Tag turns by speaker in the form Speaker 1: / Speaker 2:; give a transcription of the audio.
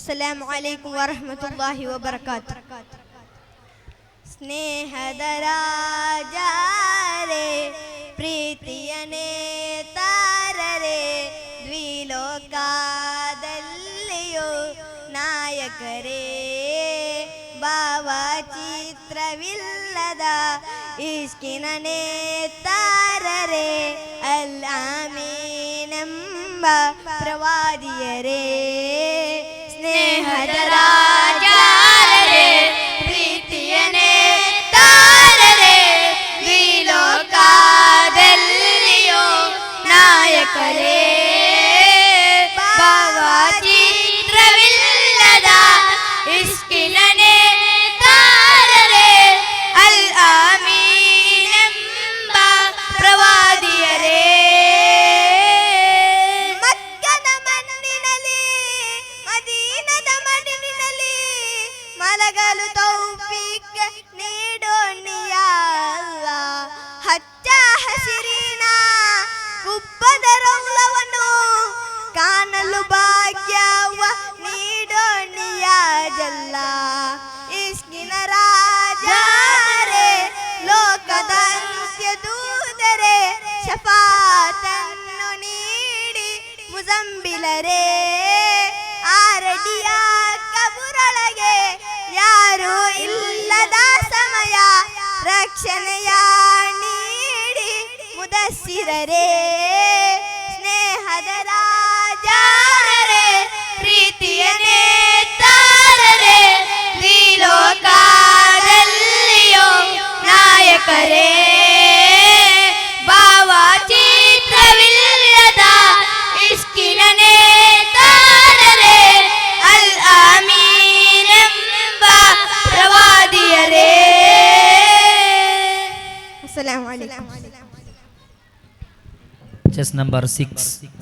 Speaker 1: അസ്സലാമു അലൈക്കും വറഹ്മത്തുള്ളാഹി വബറകാത്ത്. സ്നേഹദരാജാരേ പ്രീതിയനേ താരരേ ദ്വിലോകാദല്ലയോ നായകരേ ಭಾವಚಿತ್ರವಿಲ್ಲದ ಇಷ್ಕಿನ ನೇತಾರರೇ ಅಲ್ ಆಮೀನೆಂಬ പ്രവാദിയരേ ಮಲಗಲು ತೌಫೀಕ್ ನೀಡೋಣಿಯ ಹಚ್ಚ ಹಸಿರಿನ ಕುಪ್ಪದ ರೌಲವನ್ನು ಕಾಣಲು ಭಾಗ್ಯವ ನೀಡೋಣಿಯ ಜಲ್ಲ ಇಸ್ಕಿನ ರಾಜರೇ ಲೋಕದ ದೂದರೆ ಶಫಾತನ್ನು ನೀಡಿ ಮುಜಂಬಿಲರೇ. ರಕ್ಷಣೆಯ ನೀಡಿ ಮುದಸ್ಸಿರರೇ ಸ್ನೇಹದ ರಾಜಾರರೆ ಪ್ರೀತಿಯನೇ ತಾರರೆ ದ್ವಿಲೋಕಾದಲ್ಲಿಯೋ ನಾಯಕರೇ Assalamualaikum. Number six.
Speaker 2: Just number six.